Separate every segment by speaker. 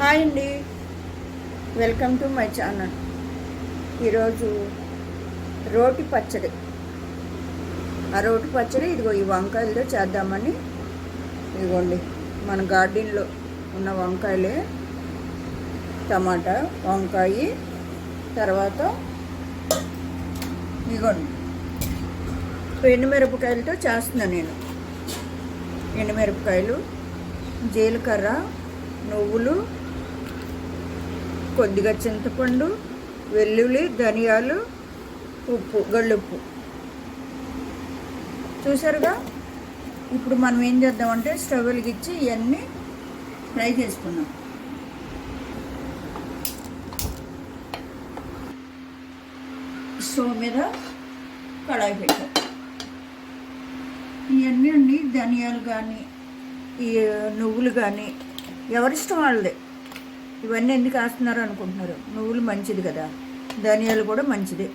Speaker 1: Hi అండి. Welcome to my channel. ఈరోజు రోటి పచ్చడి. ఆ రోటి పచ్చడి ఇదిగో ఈ వంకాయలతో చేద్దామని. ఇదిగోండి మన గార్డెన్లో ఉన్న వంకాయలే. టమాటా వంకాయ తర్వాత ఇదిగోండి. ఎండుమిరపకాయలతో చేస్తున్నాను నేను. ఎండుమిరపకాయలు జీలకర్ర నువ్వులు కొద్దిగా చింతపండు వెల్లుల్లి ధనియాలు ఉప్పు గళ్ళుప్పు. చూసారుగా? ఇప్పుడు మనం ఏం చేద్దామంటే స్టవ్ వెలిగించి ఇవన్నీ ఫ్రై చేసుకున్నాం స్టవ్ మీద కడాయి పెట్టాం ఇవన్నీ అండి ధనియాలు కానీ ఈ నువ్వులు కానీ ఎవరిష్టం వాళ్ళదే. ఇవన్నీ ఎందుకు వేస్తున్నారు అనుకుంటున్నారు? నువ్వులు మంచిది కదా. ధనియాలు కూడా మంచిదే.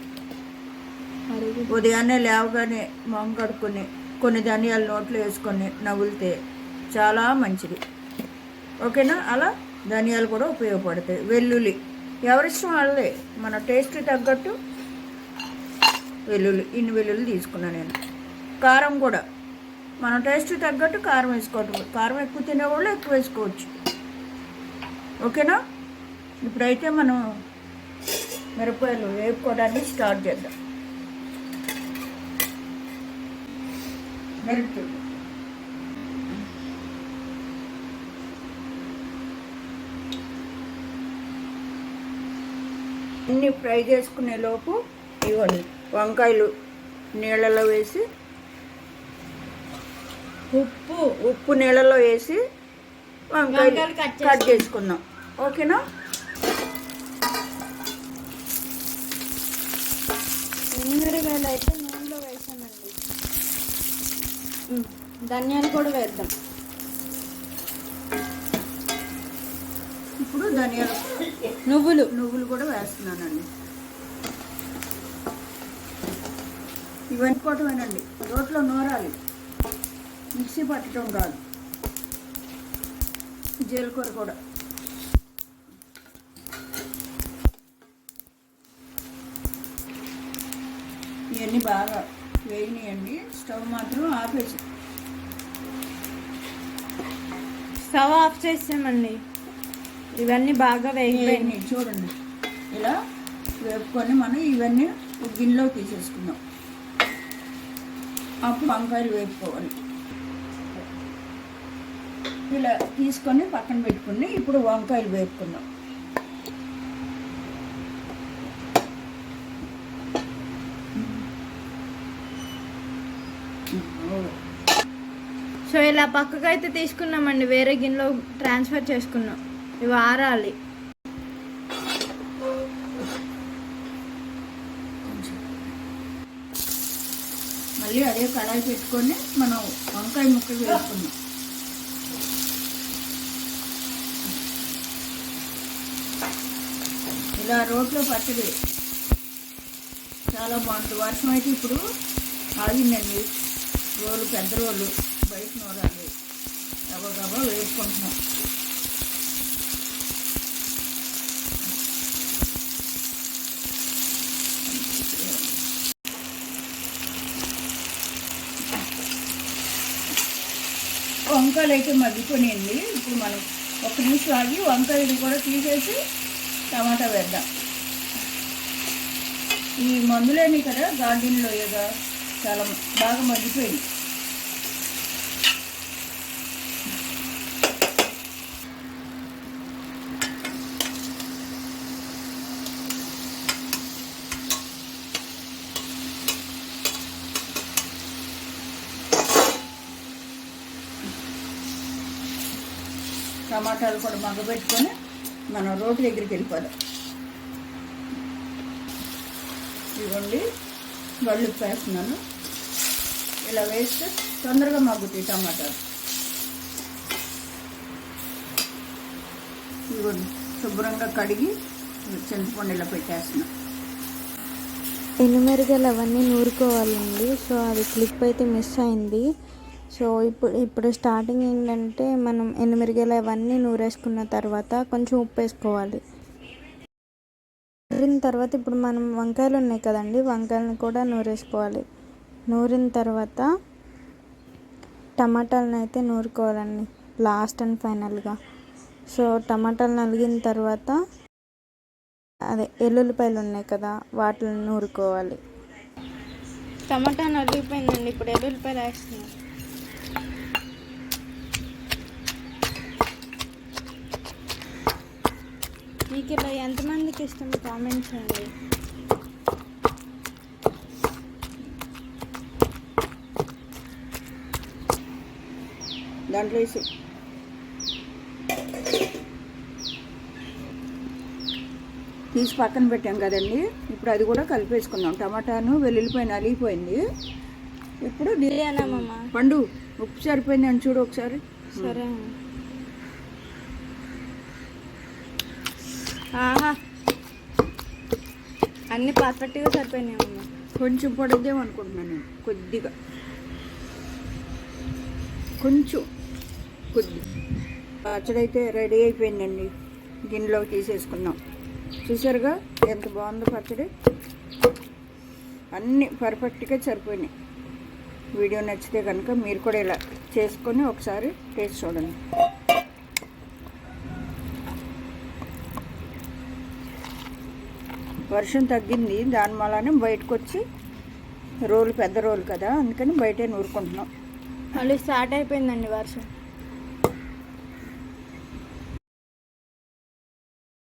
Speaker 1: ఉదయాన్నే లేవగానే మొహం కడుక్కొని కొన్ని ధనియాలు నోట్లో వేసుకొని నవ్వులితే చాలా మంచిది. ఓకేనా? అలా ధనియాలు కూడా ఉపయోగపడతాయి. వెల్లుల్లి. ఎవరిష్టం వాళ్ళదే. మన టేస్ట్ తగ్గట్టు వెల్లుల్లి ఇన్ని వెల్లుల్లి తీసుకున్నాను నేను. కారం కూడా. మన టేస్ట్ తగ్గట్టు కారం వేసుకోవటం. కారం ఎక్కువ తినేవాళ్ళు ఎక్కువ వేసుకోవచ్చు. ఓకేనా? ఇప్పుడైతే మనం మిరపకాయలు వేపుకోవడానికి స్టార్ట్ చేద్దాం. మిరపకాయలు అన్ని ఫ్రై చేసుకునే లోపు ఇవ్వండి. వంకాయలు నీళ్ళలో వేసి ఉప్పు ఉప్పు నీళ్ళలో వేసి వంకాయలు
Speaker 2: కట్
Speaker 1: చేసుకుందాం. ఓకేనా?
Speaker 2: ఎనిమిరకాయలు అయితే నూనెలో వేసానండి. ధనియాలు కూడా వేద్దాం.
Speaker 1: ఇప్పుడు ధనియాలు.
Speaker 2: నువ్వులు.
Speaker 1: నువ్వులు కూడా వేస్తున్నానండి. ఇవన్నీ కొట్టమేనండి రోట్లో నూరాలి. మిక్సీ పట్టడం కాదు. జీలకర్ర కూడా. ఇవన్నీ బాగా వేగినాయండి. స్టవ్ మాత్రం ఆపేసి.
Speaker 2: స్టవ్ ఆఫ్ చేసామండి ఇవన్నీ బాగా వేగిపోయినాయి.
Speaker 1: చూడండి. ఇలా వేపుకొని మనం ఇవన్నీ గిన్నెలో తీసేసుకుందాం. అప్పుడు వంకాయలు వేపుకోవాలి. ఇలా తీసుకొని పక్కన పెట్టుకుని ఇప్పుడు వంకాయలు వేపుకుందాం.
Speaker 2: సో ఇలా పక్కకు అయితే తీసుకున్నామండి వేరే గిన్నెలో ట్రాన్స్ఫర్ చేసుకున్నాం. ఇవి ఆరాలి.
Speaker 1: మళ్ళీ అదే కడాయి పెట్టుకొని మనం వంకాయ ముక్కలు వేసుకుందాం. ఇలా రోట్లో పచ్చడి చాలా బాగుంటుంది వర్షం అయితే ఇప్పుడు ఆగిందండి. రోలు పెద్ద రోలు బయట నూరాలి. గబా గబా వేసుకుంటున్నాం. వంకాయలు అయితే మగ్గిపోయింది ఇప్పుడు మనం ఒక నిమిషం ఆగి వంకాయలు కూడా తీసేసి టమాటా వేద్దాం. ఈ మందులేని కదా గార్డెన్లో ఏదో చాలా బాగా మగ్గిపోయింది. టమాటాలు కూడా మగ్గబెట్టుకొని మనం రోటి దగ్గరికి వెళ్ళిపోదాం. ఇదిగోండి వాళ్ళు వేస్తున్నాను. ఇలా వేస్తే తొందరగా మగ్గుతాయి టమాటాలు. ఇవ్వండి శుభ్రంగా కడిగి చింతపండు ఇలా పెట్టేస్తున్నాను
Speaker 3: ఎనుమెరగలు అవన్నీ నూరుకోవాలండి. సో అది క్లిప్ అయితే మిస్ అయింది. సో ఇప్పుడు ఇప్పుడు స్టార్టింగ్ ఏంటంటే మనం ఎనిమిరిగేలు అవన్నీ నూరేసుకున్న తర్వాత కొంచెం ఉప్పు వేసుకోవాలి. నూరిన తర్వాత ఇప్పుడు మనం వంకాయలు ఉన్నాయి కదండి వంకాయలను కూడా నూరేసుకోవాలి. నూరిన తర్వాత టమాటాలను అయితే నూరుకోవాలండి లాస్ట్ అండ్ ఫైనల్గా సో టమాటాలు నలిగిన తర్వాత అదే ఎల్లుల్లిపాయలు ఉన్నాయి కదా వాటిని నూరుకోవాలి. టమాటా నలిగిపోయిందండి ఇప్పుడు ఎల్లుల్లిపాయలు వేస్తున్నాం. మీకు ఇలా ఎంతమందికి ఇష్టం? కామెంట్స్ చేయండి
Speaker 1: దాంట్లో వేసి. తీసి పక్కన పెట్టాం కదండి. ఇప్పుడు అది కూడా కలిపేసుకుందాం. టమాటాను వెల్లుల్లిపాయ నలిగిపోయింది. ఇప్పుడు పండు ఉప్పు సరిపోయింది అని చూడు ఒకసారి.
Speaker 3: సరే ఆహా. అన్ని పర్ఫెక్ట్గా సరిపోయినాయి అమ్మ.
Speaker 1: కొంచెం పడుద్దేమో అనుకుంటున్నాను నేను కొద్దిగా. కొంచెం కొద్ది. పచ్చడి అయితే రెడీ అయిపోయిందండి దీనిలో తీసేసుకున్నాం చూసారుగా ఎంత బాగుందో పచ్చడి? అన్నీ పర్ఫెక్ట్గా సరిపోయినాయి. వీడియో నచ్చితే కనుక మీరు కూడా ఇలా చేసుకొని ఒకసారి టేస్ట్ చూడండి. వర్షం తగ్గింది. దాని వల్లనే బయటకు వచ్చి రోలు పెద్ద రోలు కదా. అందుకని బయటే నూరుకుంటున్నాం.
Speaker 3: మళ్ళీ స్టార్ట్ అయిపోయిందండి వర్షం.